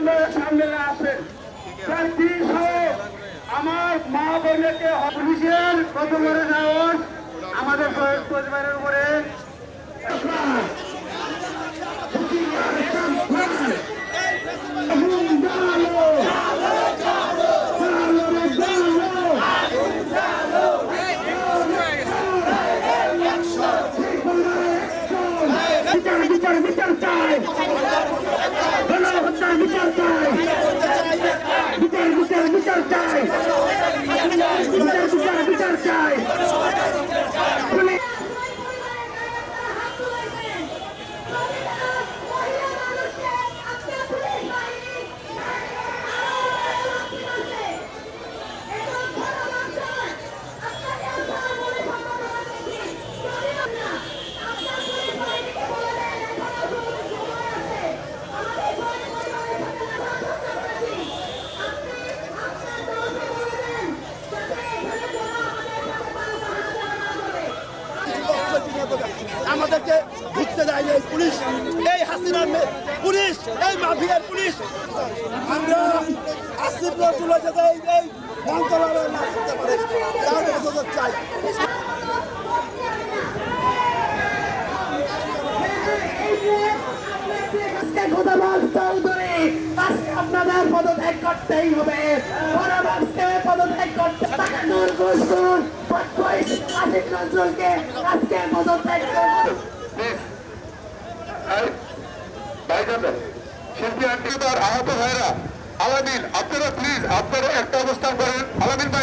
সামনে সামনে সহ আমার মা বোনকে পুলিশের কত করে সাহস আমাদের পরিবারের উপরে আমাদেরকে ঢুকতে দেয় এই পুলিশ। এই হাসিনার পুলিশ, এই মাফিয়ার পুলিশ। আমরা আসিফ চলে যেতে এই চাই। আজকে পদত্যাগ করতেই হবে। শিল্পী আন্টি তার আহত ভাইরা আপনারা প্লিজ আপনারা একটা অবস্থান করেন। সকল